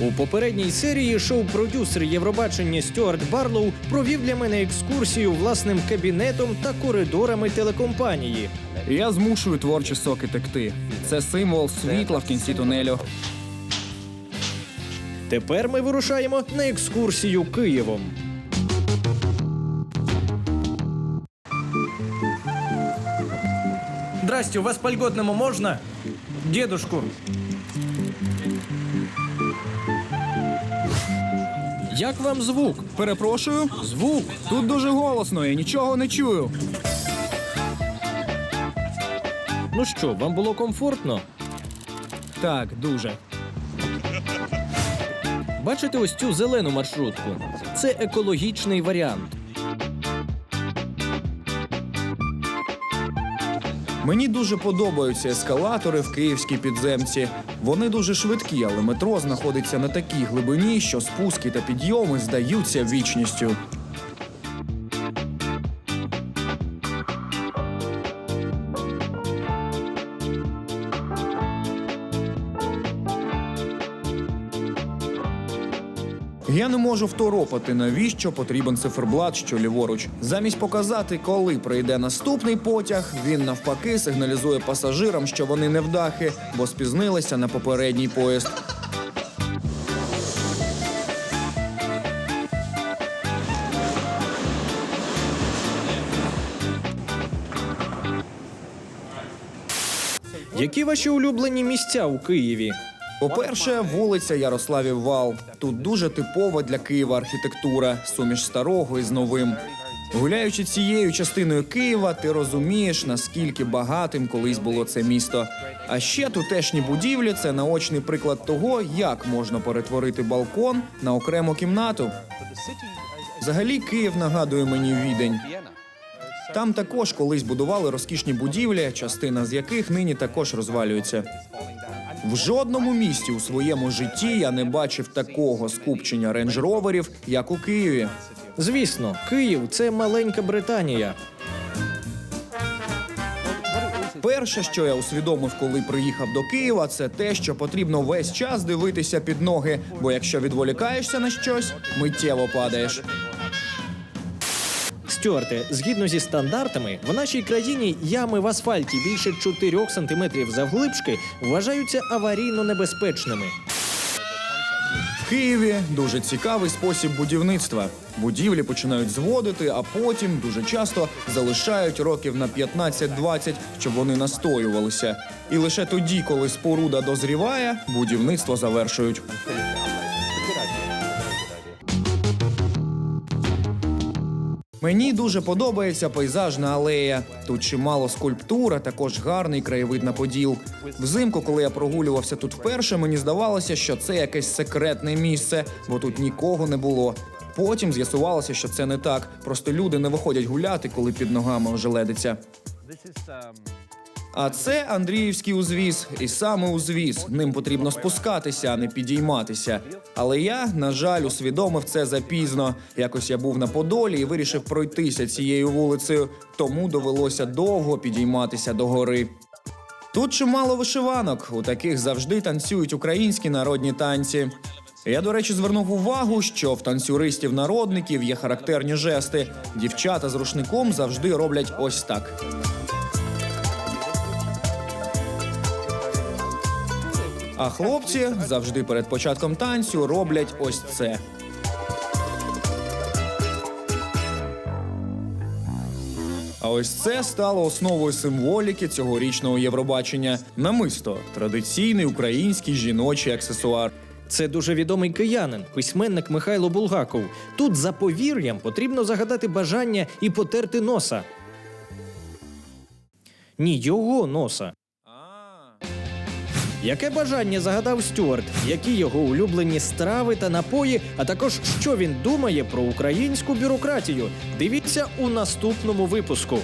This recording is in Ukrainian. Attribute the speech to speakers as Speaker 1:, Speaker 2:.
Speaker 1: У попередній серії шоу-продюсер Євробачення Стюарт Барлоу провів для мене екскурсію власним кабінетом та коридорами телекомпанії.
Speaker 2: Я змушую творчі соки текти. Це символ світла в кінці тунелю.
Speaker 1: Тепер ми вирушаємо на екскурсію Києвом. Здрасте, у вас по льготному можна? Дедушку. Як вам звук?
Speaker 2: Перепрошую,
Speaker 1: Звук.
Speaker 2: тут дуже голосно, я нічого не чую.
Speaker 1: Ну що, вам було комфортно?
Speaker 2: Так, дуже.
Speaker 1: Бачите ось цю зелену маршрутку? Це екологічний варіант.
Speaker 3: Мені дуже подобаються ескалатори в київській підземці. Вони дуже швидкі, але метро знаходиться на такій глибині, що спуски та підйоми здаються вічністю. Я не можу второпати, навіщо потрібен циферблат, що ліворуч. Замість показати, коли прийде наступний потяг, він навпаки сигналізує пасажирам, що вони невдахи, бо спізнилися на попередній поїзд.
Speaker 1: Які ваші улюблені місця у Києві?
Speaker 3: По-перше, вулиця Ярославів Вал. Тут дуже типова для Києва архітектура, суміш старого із новим. Гуляючи цією частиною Києва, ти розумієш, наскільки багатим колись було це місто. А ще тутешні будівлі це наочний приклад того, як можна перетворити балкон на окрему кімнату. Взагалі, Київ нагадує мені відень. Там також колись будували розкішні будівлі, частина з яких нині також розвалюється. В жодному місті у своєму житті я не бачив такого скупчення рейндж-роверів, як у Києві.
Speaker 1: Звісно, Київ це маленька Британія.
Speaker 3: Перше, що я усвідомив, коли приїхав до Києва, це те, що потрібно весь час дивитися під ноги, бо якщо відволікаєшся на щось, миттєво падаєш.
Speaker 1: Стюарте, згідно зі стандартами, в нашій країні ями в асфальті більше 4 см завглибшки вважаються аварійно небезпечними.
Speaker 3: В Києві дуже цікавий спосіб будівництва. Будівлі починають зводити, а потім дуже часто залишають років на 15-20, щоб вони настоювалися. І лише тоді, коли споруда дозріває, будівництво завершують. Мені дуже подобається пейзажна алея. Тут чимало скульптур, а також гарний краєвид на поділ. Взимку, коли я прогулювався тут вперше, мені здавалося, що це якесь секретне місце, бо тут нікого не було. Потім з'ясувалося, що це не так. Просто люди не виходять гуляти, коли під ногами ожеледиться. А це Андріївський узвіз, і саме узвіз. Ним потрібно спускатися, а не підійматися. Але я, на жаль, усвідомив це запізно. Якось я був на Подолі і вирішив пройтися цією вулицею, тому довелося довго підійматися до гори. Тут чимало вишиванок. У таких завжди танцюють українські народні танці. Я, до речі, звернув увагу, що в танцюристів-народників є характерні жести. Дівчата з рушником завжди роблять ось так. А хлопці завжди перед початком танцю роблять ось це. А ось це стало основою символіки цьогорічного Євробачення. Намисто традиційний український жіночий аксесуар.
Speaker 1: Це дуже відомий киянин, письменник Михайло Булгаков. Тут за повір'ям потрібно загадати бажання і потерти носа. Ні, його носа. Яке бажання загадав Стюарт? Які його улюблені страви та напої, а також що він думає про українську бюрократію? Дивіться у наступному випуску.